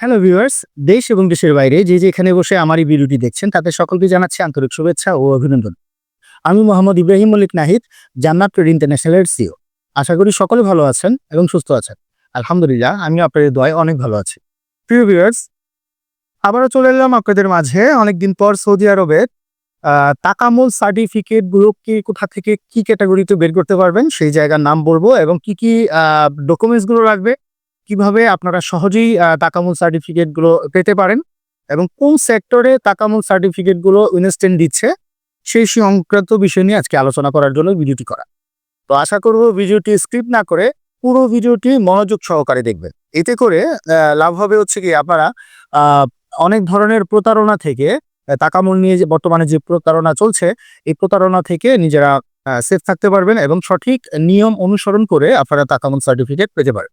Hello viewers দেশ এবং দেশের বাইরে যে যেখানে বসে আমার এই ভিডিওটি দেখছেন, তাদের সকলকে জানাচ্ছি আন্তরিক শুভেচ্ছা ও অভিনন্দন। আমি মোহাম্মদ ইব্রাহিম মল্লিক নাহিদ, জান্নাত ট্রেড ইন্টারন্যাশনালের সিও আশা করি সকলে ভালো আছেন এবং সুস্থ আছেন। আলহামদুলিল্লাহ আমি আপনাদের দয় অনেক ভালো আছি। প্রিয় ভিউয়ার্স আবারও চলে এলাম আপনাদের মাঝে। অনেকদিন পর সৌদি আরবের তাকামুল সার্টিফিকেটগুলো কি কোথা থেকে কি ক্যাটাগরিতে বের করতে পারবেন সেই জায়গার নাম বলব এবং কি কি ডকুমেন্টসগুলো লাগবে কীভাবে আপনারা সহজেই তাকামুল সার্টিফিকেটগুলো পেতে পারেন এবং কোন সেক্টরে তাকামুল সার্টিফিকেটগুলো ইনস্ট্যান্ট দিচ্ছে, সেই সংক্রান্ত বিষয় নিয়ে আজকে আলোচনা করার জন্য ভিডিওটি করা। তো আশা করব ভিডিওটি স্ক্রিপ্ট না করে পুরো ভিডিওটি মনোযোগ সহকারে দেখবেন। এতে করে লাভ হবে হচ্ছে কি আপনারা অনেক ধরনের প্রতারণা থেকে তাকামুল নিয়ে যে বর্তমানে যে প্রতারণা চলছে, এই প্রতারণা থেকে নিজেরা সেফ থাকতে পারবেন এবং সঠিক নিয়ম অনুসরণ করে আপনারা তাকামুল সার্টিফিকেট পেতে পারেন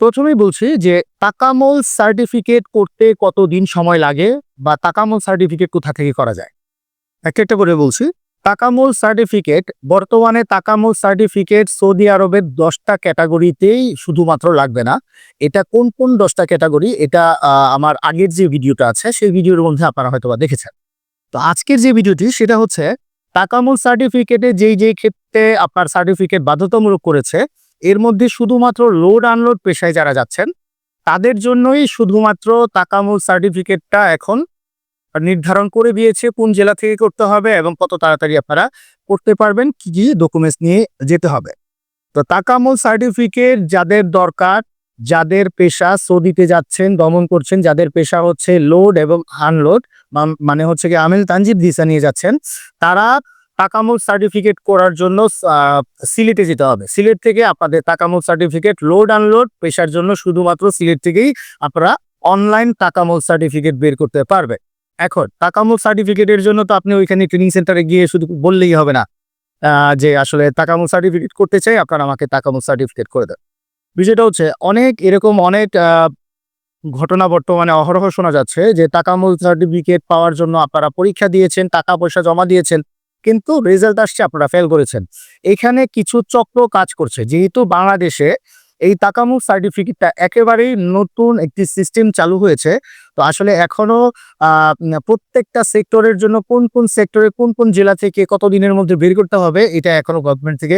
প্রথমেই বলছি যে তাকামল সার্টিফিকেট করতে কতদিন সময় লাগে বা তাকামল সার্টিফিকেট কোথা থেকে করা যায়? একটা একটা করে বলছি। তাকামল সার্টিফিকেট বর্তমানে তাকামল সার্টিফিকেট সৌদি আরবের দশটা ক্যাটাগরিতেই শুধুমাত্র লাগবে না। এটা কোন কোন দশটা ক্যাটাগরি? এটা আমার আগের যে ভিডিওটা আছে, সেই ভিডিওর মধ্যে আপনারা হয়তোবা দেখেছেন। তো আজকের যে ভিডিওটি, সেটা হচ্ছে, তাকামল সার্টিফিকেটে যেই যেই ক্ষেত্রে আপনার সার্টিফিকেট বাধ্যতামূলক করেছে এর মধ্যে শুধুমাত্র লোড আনলোড পেশায় যারা যাচ্ছেন, তাদের জন্যই শুধুমাত্র তাকামুল সার্টিফিকেটটা এখন নির্ধারণ করে দিয়েছে, কোন জেলা থেকে করতে হবে এবং কত তাড়াতাড়ি আপনারা করতে পারবেন, কি কি ডকুমেন্টস নিয়ে যেতে হবে। তো তাকামুল সার্টিফিকেট যাদের দরকার, যাদের পেশা সৌদিতে যাচ্ছেন, দমন করছেন, যাদের পেশা হচ্ছে লোড এবং আনলোড মানে হচ্ছে কি আমিল তানজিব ভিসা নিয়ে যাচ্ছেন, তারা তাকামুল সার্টিফিকেট করার জন্য সিলেটে যেতে হবে। সিলেট থেকে আপনাদের তাকামুল সার্টিফিকেট লোড আনলোড পেশার জন্য শুধুমাত্র সিলেট থেকেই আপনারা অনলাইন তাকামুল সার্টিফিকেট বের করতে পারবে এখন, তাকামুল সার্টিফিকেটের জন্য তো আপনি ওইখানে ট্রেনিং সেন্টারে গিয়ে শুধু বললেই হবে না যে আসলে তাকামুল সার্টিফিকেট করতে চাই, আপনারা আমাকে তাকামুল সার্টিফিকেট করে দেন। বিষয়টা হচ্ছে, অনেক এরকম অনেক ঘটনা বর্তমানে অহরহ শোনা যাচ্ছে যে তাকামুল সার্টিফিকেট পাওয়ার জন্য আপনারা পরীক্ষা দিয়েছেন, টাকা পয়সা জমা দিয়েছেন কিন্তু রেজাল্ট আসছে আপনারা ফেল করেছেন। এখানে কিছু চক্র কাজ করছে। যেহেতু বাংলাদেশে এই তাকামুল সার্টিফিকেটটা একেবারেই নতুন একটি সিস্টেম চালু হয়েছে, তো আসলে এখনও প্রত্যেকটা সেক্টরের জন্য কোন কোন সেক্টরে কোন কোন জেলা থেকে কত দিনের মধ্যে বের করতে হবে, এটা এখনও গভর্নমেন্ট থেকে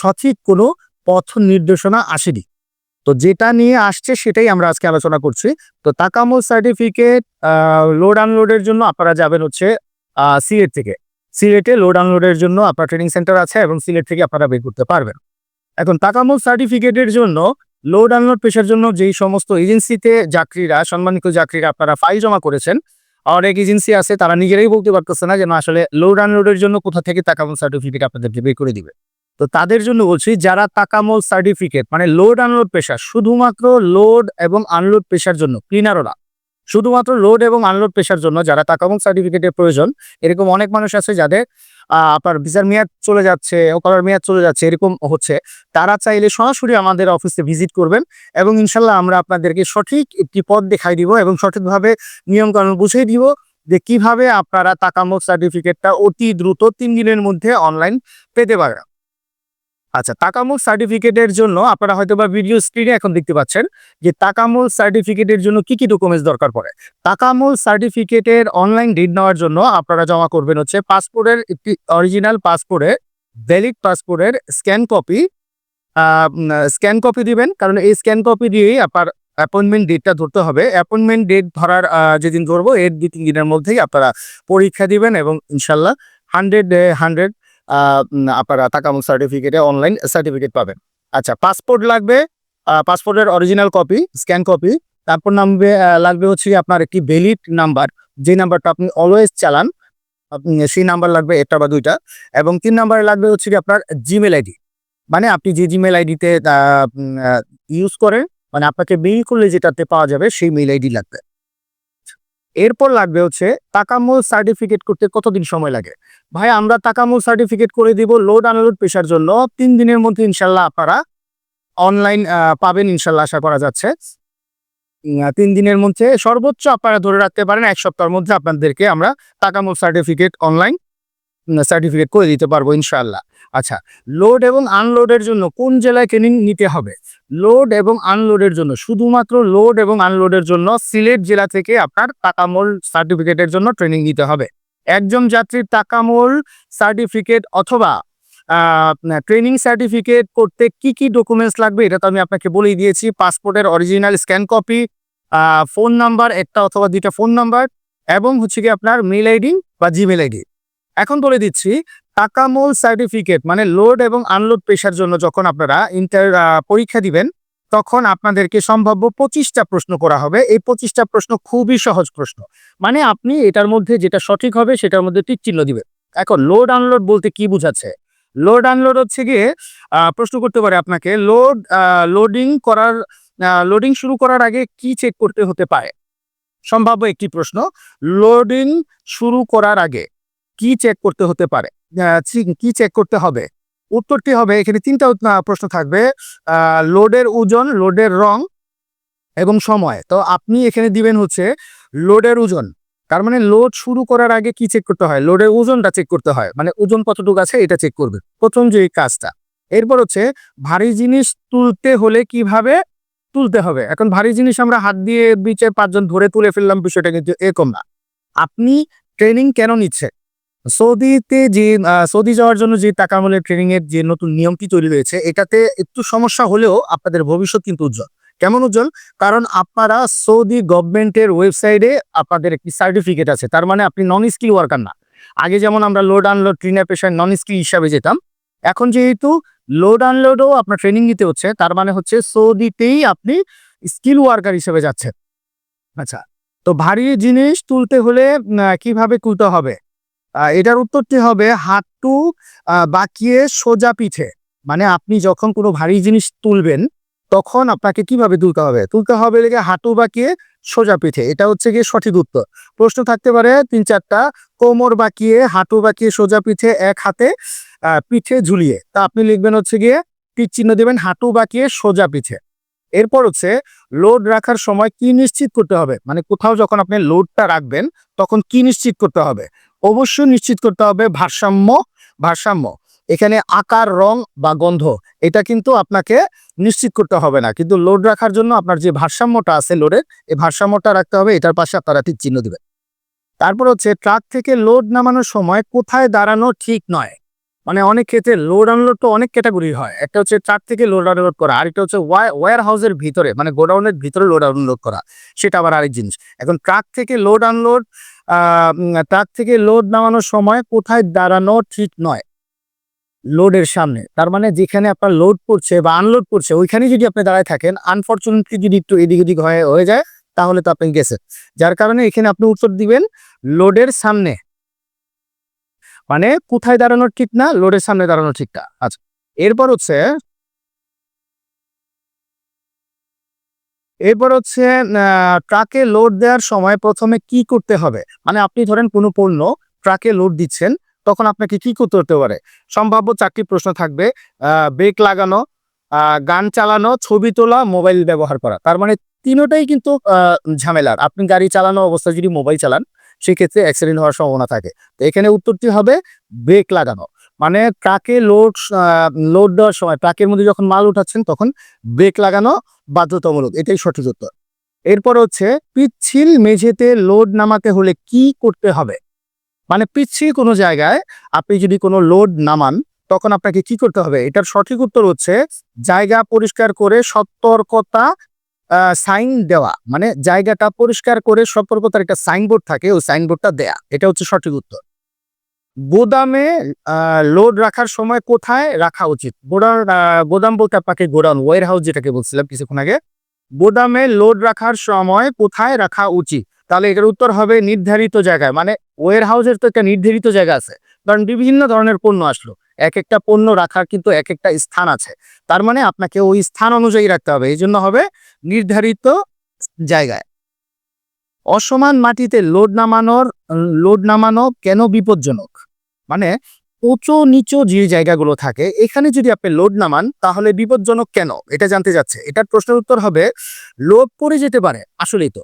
সঠিক কোনো পথ নির্দেশনা আসেনি। তো যেটা নিয়ে আসছে সেটাই আমরা আজকে আলোচনা করছি। তো তাকামুল সার্টিফিকেট লোড আনলোডের জন্য আপনারা যাবেন হচ্ছে সিলেট থেকে। সিলেটে লোড আনলোডের জন্য আপনার ট্রেনিং সেন্টার আছে এবং সিলেট থেকে আপনারা বের করতে পারবেন। এখন তাকামুল সার্টিফিকেটের জন্য লোড আনলোড পেশার জন্য যেই সমস্ত এজেন্সিতে যাত্রীরা, সম্মানিত যাত্রীরা আপনারা ফাইল জমা করেছেন, অনেক এজেন্সি আছে, তারা নিজেরাই বলতে পারতেছে না যে না, আসলে লোড আনলোডের জন্য কোথা থেকে তাকামুল সার্টিফিকেট আপনাদেরকে বের করে দিবে। তো তাদের জন্য বলছি, যারা তাকামুল সার্টিফিকেট মানে লোড আনলোড পেশা, শুধুমাত্র লোড এবং আনলোড পেশার জন্য ক্লিনারও না শুধুমাত্র লোড এবং আনলোড পেশার জন্য যারা তাকামুল সার্টিফিকেটের প্রয়োজন, এরকম অনেক মানুষ আছে যাদের আপনার ভিসার মেয়াদ চলে যাচ্ছে করার মেয়াদ চলে যাচ্ছে, এরকম হচ্ছে, তারা চাইলে সরাসরি আমাদের অফিসে ভিজিট করবেন এবং ইনশাল্লাহ আমরা আপনাদেরকে সঠিক একটি পথ দেখাই দিব এবং সঠিকভাবে নিয়মকানুন বুঝিয়ে দিব যে কীভাবে আপনারা তাকামুল সার্টিফিকেটটা অতি দ্রুত তিন দিনের মধ্যে অনলাইন পেতে পারেন। আচ্ছা তাকামুল সার্টিফিকেটের জন্য আপনারা হয়তো বা ভিডিও স্ক্রিনে এখন দেখতে পাচ্ছেন যে তাকামুল সার্টিফিকেটের জন্য কি কি ডকুমেন্টস দরকার পড়ে। তাকামুল সার্টিফিকেটের অনলাইন ডিড নেওয়ার জন্য আপনারা জমা করবেন হচ্ছে পাসপোর্টের একটি অরিজিনাল পাসপোর্টের ভ্যালিড পাসপোর্টের স্ক্যান কপি স্ক্যান কপি দিবেন। কারণ এই স্ক্যান কপি দিয়েই আপনার অ্যাপয়েন্টমেন্ট ডেটটা ধরতে হবে। অ্যাপয়েন্টমেন্ট ডেট ধরার যেদিন ধরবো, এর দুই তিন দিনের মধ্যেই আপনারা পরীক্ষা দিবেন এবং ইনশাল্লাহ হান্ড্রেড হান্ড্রেড আপনারা তাকামুল সার্টিফিকেটে অনলাইন সার্টিফিকেট পাবেন। আচ্ছা পাসপোর্ট লাগবে পাসপোর্টের অরিজিনাল কপি স্ক্যান কপি তারপর নামবে লাগবে হচ্ছে আপনার একটি ভ্যালিড নাম্বার যে নাম্বারটা আপনি অলওয়েজ চালান সেই নাম্বার লাগবে একটা বা দুইটা, এবং তিন নাম্বারে লাগবে হচ্ছে কি আপনার জিমেল আইডি মানে আপনি যে জিমেল আইডিতে ইউজ করেন মানে আপনাকে মেইল করলে যেটাতে পাওয়া যাবে সেই মেইল আইডি লাগবে। এরপর লাগবে হচ্ছে তাকামুল সার্টিফিকেট করতে কতদিন সময় লাগে? ভাই, আমরা তাকামুল সার্টিফিকেট করে দিব লোড আনলোড পেশার জন্য। তিন দিনের মধ্যে ইনশাল্লাহ আপনারা অনলাইন পাবেন ইনশাল্লাহ, আশা করা যাচ্ছে। তিন দিনের মধ্যে সর্বোচ্চ আপনারা ধরে রাখতে পারেন এক সপ্তাহের মধ্যে আপনাদেরকে আমরা তাকামুল সার্টিফিকেট অনলাইন সার্টিফিকেট করে দিতে পারব ইনশাল্লাহ। আচ্ছা লোড এবং আনলোডের জন্য কোন জেলায় ট্রেনিং নিতে হবে? লোড এবং আনলোডের জন্য, শুধুমাত্র লোড এবং আনলোডের জন্য সিলেট জেলা থেকে আপনার তাকামোল সার্টিফিকেটের জন্য ট্রেনিং নিতে হবে। একজন যাত্রীর তাকামোল সার্টিফিকেট অথবা ট্রেনিং সার্টিফিকেট করতে কি কি ডকুমেন্টস লাগবে, এটা তো আমি আপনাকে বলেই দিয়েছি। পাসপোর্টের original scan copy phone number একটা অথবা দুইটা ফোন নাম্বার এবং হচ্ছে কি আপনার মেল আইডি বা জিমেল আইডি এখন বলে দিচ্ছি, টাকামোল সার্টিফিকেট মানে লোড এবং আনলোড পেশার জন্য যখন আপনারা ইন্টার পরীক্ষা দিবেন, তখন আপনাদেরকে সম্ভাব্য পঁচিশটা প্রশ্ন করা হবে। এই পঁচিশটা প্রশ্ন খুবই সহজ প্রশ্ন। মানে আপনি এটার মধ্যে যেটা সঠিক হবে, সেটার মধ্যে টিক চিহ্ন দিবেন। এখন লোড আনলোড বলতে কি বুঝাচ্ছে? লোড আনলোড হচ্ছে গিয়ে প্রশ্ন করতে পারে আপনাকে লোড লোডিং করার লোডিং শুরু করার আগে কি চেক করতে হতে পারে? সম্ভাব্য একটি প্রশ্ন লোডিং শুরু করার আগে। কি চেক করতে হতে পারে? কি চেক করতে হবে? উত্তরটি হবে, এখানে তিনটা প্রশ্ন থাকবে। লোডের ওজন লোডের রং এবং সময়। তো আপনি এখানে দিবেন হচ্ছে লোডের ওজন। তার মানে লোড শুরু করার আগে কি চেক করতে হয়? লোডের ওজনটা চেক করতে হয়। মানে ওজন কতটুকু আছে এটা চেক করবে। প্রথম যে কাজটা। এরপর হচ্ছে ভারী জিনিস তুলতে হলে কীভাবে তুলতে হবে? এখন ভারী জিনিস আমরা হাত দিয়ে বিচে পাঁচজন ধরে তুলে ফেললাম, বিষয়টা কিন্তু এরকম না। আপনি ট্রেনিং কেন নিচ্ছে সৌদিতে যে সৌদি যাওয়ার জন্য যে টাকা আমলের ট্রেনিং এর যে নতুন নিয়মটি তৈরি হয়েছে, এটাতে একটু সমস্যা হলেও আপনাদের ভবিষ্যৎ কিন্তু উজ্জ্বল। কেমন উজ্জ্বল? কারণ আপনারা সৌদি গভর্নমেন্টের ওয়েবসাইটে আপনাদের একটি সার্টিফিকেট আছে, তার মানে আপনি নন স্কিল ওয়ার্কার না। আগে যেমন আমরা লোড আনলোড ট্রেনার পেশায় নন স্কিল হিসাবে যেতাম, এখন যেহেতু লোড আনলোডও আপনার ট্রেনিং নিতে হচ্ছে, তার মানে হচ্ছে সৌদিতেই আপনি স্কিল ওয়ার্কার হিসেবে যাচ্ছেন। আচ্ছা তো ভারী জিনিস তুলতে হলে কীভাবে তুলতে হবে? এটার উত্তরটি হবে হাঁটু বাঁকিয়ে সোজা পিঠে। মানে আপনি যখন কোনো ভারী জিনিস তুলবেন, তখন আপনাকে কীভাবে তুলতে হবে? তুলতে হবে লেগে হাঁটু বাঁকিয়ে সোজা পিঠে। এটা হচ্ছে গিয়ে সঠিক উত্তর। প্রশ্ন থাকতে পারে তিন চারটা, কোমর বাঁকিয়ে, হাঁটু বাঁকিয়ে সোজা পিঠে এক হাতে পিঠে ঝুলিয়ে। তা আপনি লিখবেন হচ্ছে গিয়ে টিক চিহ্ন দেবেন, হাঁটু বাঁকিয়ে সোজা পিঠে। এরপর হচ্ছে লোড রাখার সময় কি নিশ্চিত করতে হবে? মানে কোথাও যখন আপনি লোডটা রাখবেন, তখন কি নিশ্চিত করতে হবে? অবশ্যই নিশ্চিত করতে হবে ভারসাম্য ভারসাম্য। এখানে আকার, রং বা গন্ধ, এটা কিন্তু আপনাকে নিশ্চিত করতে হবে না। কিন্তু লোড রাখার জন্য আপনার যে ভারসাম্যটা আছে লোডের এই ভারসাম্যটা রাখতে হবে, এটার পাশে আপনারা ঠিক চিহ্ন দিবেন। তারপর হচ্ছে ট্রাক থেকে লোড নামানোর সময় কোথায় দাঁড়ানো ঠিক নয়। মানে অনেক ক্ষেত্রে লোড আনলোড তো অনেক ক্যাটাগরি হয়। একটা হচ্ছে ট্রাক থেকে লোড আনলোড করা, আরেকটা হচ্ছে ওয়ার হাউসের ভিতরে মানে গোডাউনের ভিতরে লোড আনলোড করা, সেটা আবার আরেক জিনিস। এখন ট্রাক থেকে লোড আনলোড ট্রাক থেকে লোড নামানোর সময় কোথায় দাঁড়ানো ঠিক নয়। লোডের সামনে। তার মানে যেখানে আপনার লোড পড়ছে বা আনলোড করছে ওইখানে যদি আপনি দাঁড়ায় থাকেন আনফর্চুনেটলি যদি একটু এদিক ওদিক হয়ে হয়ে যায়, তাহলে তো আপনি গেছে যার কারণে এখানে আপনি উত্তর দিবেন লোডের সামনে। মানে কোথায় দাঁড়ানো ঠিক না লোডের সামনে দাঁড়ানো ঠিক না। আচ্ছা এরপর হচ্ছে এরপর হচ্ছে ট্রাকে লোড দেওয়ার সময় প্রথমে কি করতে হবে? মানে আপনি ধরেন কোনো পণ্য ট্রাকে লোড দিচ্ছেন, তখন আপনাকে কি করতে হতে পারে? সম্ভাব্য চারটি প্রশ্ন থাকবে ব্রেক লাগানো গান চালানো, ছবি তোলা মোবাইল ব্যবহার করা। তার মানে তিনোটাই কিন্তু ঝামেলার। আপনি গাড়ি চালানো অবস্থায় যদি মোবাইল চালান, সেক্ষেত্রে অ্যাক্সিডেন্ট হওয়ার সম্ভাবনা থাকে। তো এখানে উত্তরটি হবে ব্রেক লাগানো। মানে ট্রাকে লোড লোড দেওয়ার সময়, ট্রাকের মধ্যে যখন মাল উঠাচ্ছেন, তখন ব্রেক লাগানো বাধ্যতামূলক। এটাই সঠিক উত্তর। এরপর হচ্ছে, পিচ্ছিল মেঝেতে লোড নামাতে হলে কি করতে হবে? মানে পিচ্ছিল কোনো জায়গায় আপনি যদি কোনো লোড নামান, তখন আপনাকে কি করতে হবে? এটার সঠিক উত্তর হচ্ছে, জায়গা পরিষ্কার করে সতর্কতা সাইন দেওয়া। মানে জায়গাটা পরিষ্কার করে সতর্কতার একটা সাইনবোর্ড থাকে, ওই সাইনবোর্ডটা দেয়া। এটা হচ্ছে সঠিক উত্তর। গোদামে লোড রাখার সময় কোথায় রাখা উচিত? গোডাউন গোদাম বলতে আপনাকে গোডাউন ওয়ার হাউস যেটাকে বলছিলাম কিছুক্ষণ আগে। গোদামে লোড রাখার সময় কোথায় রাখা উচিত? তাহলে এটার উত্তর হবে নির্ধারিত জায়গায়। মানে ওয়ার হাউসের তো একটা নির্ধারিত জায়গা আছে। কারণ বিভিন্ন ধরনের পণ্য আসলো। এক একটা পণ্য রাখার কিন্তু এক একটা স্থান আছে। তার মানে আপনাকে ওই স্থান অনুযায়ী রাখতে হবে। এই জন্য হবে নির্ধারিত জায়গায়। অসমান মাটিতে লোড নামানোর, লোড নামানো কেন বিপজ্জনক? মানে উঁচু নিচু যে জায়গাগুলো থাকে, এখানে যদি আপনি লোড নামান, তাহলে বিপজ্জনক কেন? এটা জানতে যাচ্ছে এটার প্রশ্নের উত্তর হবে, লোড পড়ে যেতে পারে, আসলেই তো।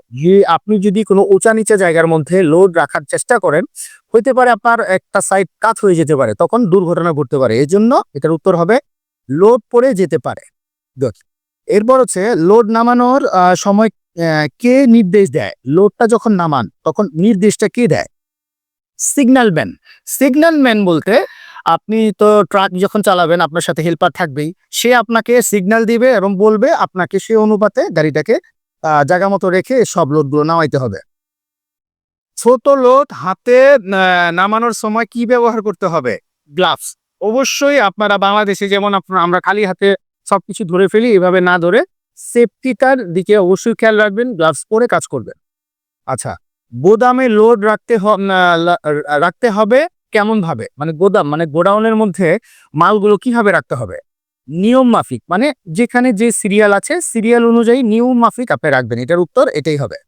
আপনি যদি কোনো উঁচা নিচে জায়গার মধ্যে লোড রাখার চেষ্টা করেন, হইতে পারে আপনার একটা সাইড কাত হয়ে যেতে পারে, তখন দুর্ঘটনা ঘটতে পারে। এই জন্য এটার উত্তর হবে, লোড পড়ে যেতে পারে. এরপর হচ্ছে, লোড নামানোর সময় কে নির্দেশ দেয়? লোডটা যখন নামান, তখন নির্দেশটা কে দেয়? সিগন্যাল ম্যান সিগন্যাল ম্যান বলতে আপনি তো ট্রাক যখন চালাবেন, আপনার সাথে হেল্পার থাকবেই। সে আপনাকে সিগন্যাল দিবে এবং বলবে আপনাকে সে অনুপাতে গাড়িটাকে জায়গা মতো রেখে সব লোডগুলো নামাইতে হবে। ছোট লোড হাতে নামানোর সময় কি ব্যবহার করতে হবে? গ্লাভস অবশ্যই আপনারা বাংলাদেশে যেমন আমরা খালি হাতে সবকিছু ধরে ফেলি, এভাবে না ধরে সেফটিটার দিকে অবশ্যই খেয়াল রাখবেন গ্লাভস পরে কাজ করবেন। আচ্ছা গোদামে লোড রাখতে রাখতে হবে কেমন ভাবে মানে গোদাম মানে গোডাউনের মধ্যে মালগুলো কীভাবে রাখতে হবে? নিয়ম মাফিক মানে যেখানে যে সিরিয়াল আছে সিরিয়াল অনুযায়ী নিয়ম মাফিক আপনি রাখবেন, এটার উত্তর এটাই হবে।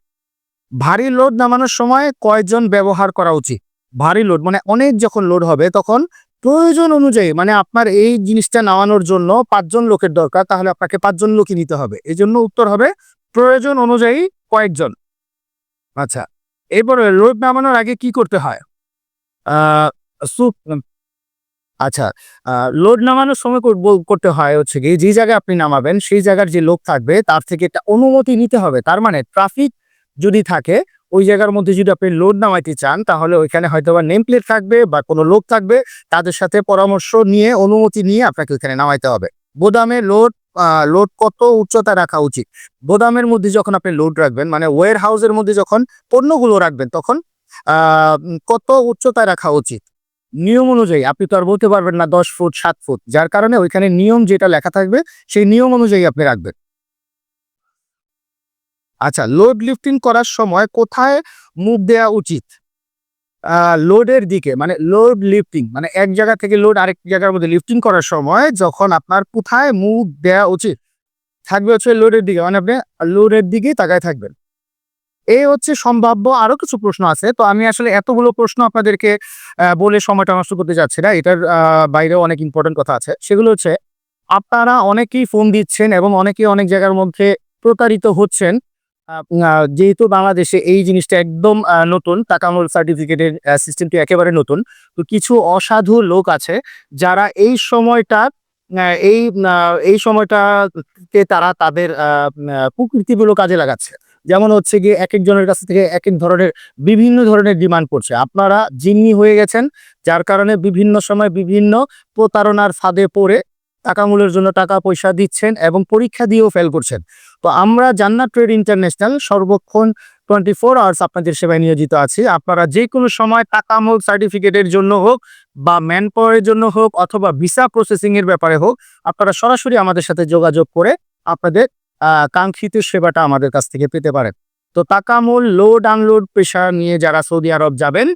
ভারী লোড নামানোর সময় কয়জন ব্যবহার করা উচিত? ভারী লোড মানে অনেক যখন লোড হবে, তখন প্রয়োজন অনুযায়ী মানে আপনার এই জিনিসটা নামানোর জন্য পাঁচজন লোকের দরকার, তাহলে আপনাকে পাঁচজন লোকই নিতে হবে। এই জন্য উত্তর হবে, প্রয়োজন অনুযায়ী কয়েকজন। আচ্ছা এরপরে লোড নামানোর আগে কি করতে হয়? আচ্ছা লোড নামানোর সময় কর- করতে হয় হচ্ছে কি যে জায়গায় আপনি নামাবেন, সেই জায়গার যে লোক থাকবে, তার থেকে একটা অনুমতি নিতে হবে। তার মানে ট্রাফিক যদি থাকে ওই জায়গার মধ্যে যদি আপনি লোড নামাইতে চান, তাহলে ওইখানে হয়তো বা নেম প্লেট থাকবে বা কোনো লোক থাকবে। তাদের সাথে পরামর্শ নিয়ে, অনুমতি নিয়ে আপনাকে ওইখানে নামাইতে হবে। গোদামে লোড লোড কত উচ্চতা রাখা উচিত? গোদামের মধ্যে যখন আপনি লোড রাখবেন মানে ওয়ার হাউসের মধ্যে যখন পণ্যগুলো রাখবেন, তখন কত উচ্চতায় রাখা উচিত? নিয়ম অনুযায়ী, আপনি তো আর বলতে পারবেন না দশ ফুট, সাত ফুট। যার কারণে ওইখানে নিয়ম যেটা লেখা থাকবে, সেই নিয়ম অনুযায়ী আপনি রাখবেন। আচ্ছা লোড লিফটিং করার সময় কোথায় মুভ দেওয়া উচিত? লোডের দিকে মানে লোড লিফটিং মানে এক জায়গা থেকে লোড আরেক জায়গার মধ্যে লিফটিং করার সময় যখন আপনার কোথায় মুভ দেওয়া উচিত? থাকবে হচ্ছে লোডের দিকে মানে আপনি লোডের দিকেই তাকায় থাকবেন। এই হচ্ছে সম্ভাব্য আরও কিছু প্রশ্ন আছে, তো আমি আসলে এতগুলো প্রশ্ন আপনাদেরকে বলে সময়টা নষ্ট করতে যাচ্ছি না, এটার বাইরেও অনেক ইম্পর্টেন্ট কথা আছে। সেগুলো হচ্ছে, আপনারা অনেকেই ফোন দিচ্ছেন এবং অনেকেই অনেক জায়গার মধ্যে প্রতারিত হচ্ছেন যেহেতু বাংলাদেশে এই জিনিসটা একদম নতুন, টাকামূল সার্টিফিকেটের সিস্টেমটি একেবারে নতুন, তো কিছু অসাধু লোক আছে যারা এই সময়টা এই এই সময়টাতে তারা তাদের প্রকৃতিগুলো কাজে লাগাচ্ছে। যেমন হচ্ছে গিয়ে এক একজনের কাছ থেকে এক এক ধরনের, বিভিন্ন ধরনের ডিমান্ড পড়ছে আপনারা জিম্মি হয়ে গেছেন, যার কারণে বিভিন্ন সময় বিভিন্ন প্রতারণার ফাঁদে পড়ে টাকা মূলের জন্য টাকা পয়সা দিচ্ছেন এবং পরীক্ষা দিয়েও ফেল করছেন। তো আমরা জান্নাত ট্রেড ইন্টারন্যাশনাল সর্বক্ষণ টোয়েন্টি ফোর আওয়ার্স আপনাদের সেবায় নিয়োজিত আছি। আপনারা যে কোনো সময় টাকা মূল সার্টিফিকেটের জন্য হোক বা ম্যান পাওয়ারের জন্য হোক অথবা ভিসা প্রসেসিং এর ব্যাপারে হোক, আপনারা সরাসরি আমাদের সাথে যোগাযোগ করে আপনাদের কাঙ্ক্ষিত সেবাটা আমাদের কাছ থেকে পেতে পারেন। তো তাকামূল লোড আনলোড পেশা নিয়ে যারা সৌদি আরব যাবেন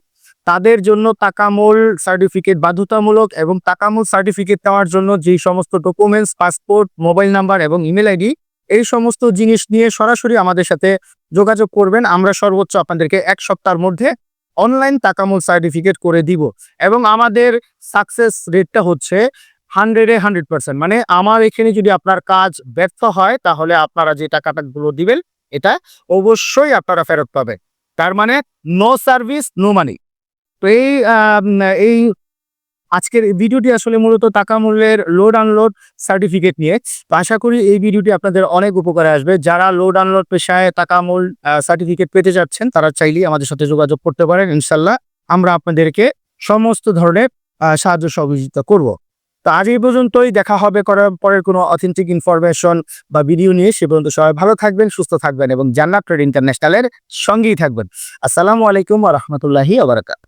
তাদের জন্য তাকামূল সার্টিফিকেট বাধ্যতামূলক এবং তাকামূল সার্টিফিকেট নেওয়ার জন্য যে সমস্ত ডকুমেন্টস পাসপোর্ট মোবাইল নাম্বার এবং ইমেল আইডি এই সমস্ত জিনিস নিয়ে সরাসরি আমাদের সাথে যোগাযোগ করবেন। আমরা সর্বোচ্চ আপনাদেরকে এক সপ্তাহের মধ্যে অনলাইন তাকামূল সার্টিফিকেট করে দিব এবং আমাদের সাকসেস রেটটা হচ্ছে হান্ড্রেডে হান্ড্রেড পার্সেন্ট মানে আমার এখানে যদি আপনার কাজ ব্যর্থ হয়, তাহলে আপনারা যে টাকাটা গুলো দিবেন, এটা অবশ্যই আপনারা ফেরত পাবেন। তার মানে নো সার্ভিস নো মানি তো এই এই আজকের ভিডিওটি আসলে মূলত টাকা মূল্যের লোড আনলোড সার্টিফিকেট নিয়ে। তো আশা করি এই ভিডিওটি আপনাদের অনেক উপকারে আসবে। যারা লোড আনলোড পেশায় টাকা মূল সার্টিফিকেট পেতে যাচ্ছেন, তারা চাইলেই আমাদের সাথে যোগাযোগ করতে পারেন ইনশাল্লাহ আমরা আপনাদেরকে সমস্ত ধরনের সাহায্য সহযোগিতা করব। তো আজ এই পর্যন্তই। দেখা হবে করার পরের কোনো অথেন্টিক ইনফরমেশন বা ভিডিও নিয়ে। সে পর্যন্ত সবাই ভালো থাকবেন, সুস্থ থাকবেন এবং জান্নাত ট্রেড ইন্টারন্যাশনালের সঙ্গেই থাকবেন। আসসালামু আলাইকুম রহমতুল্লাহি আবরাকাত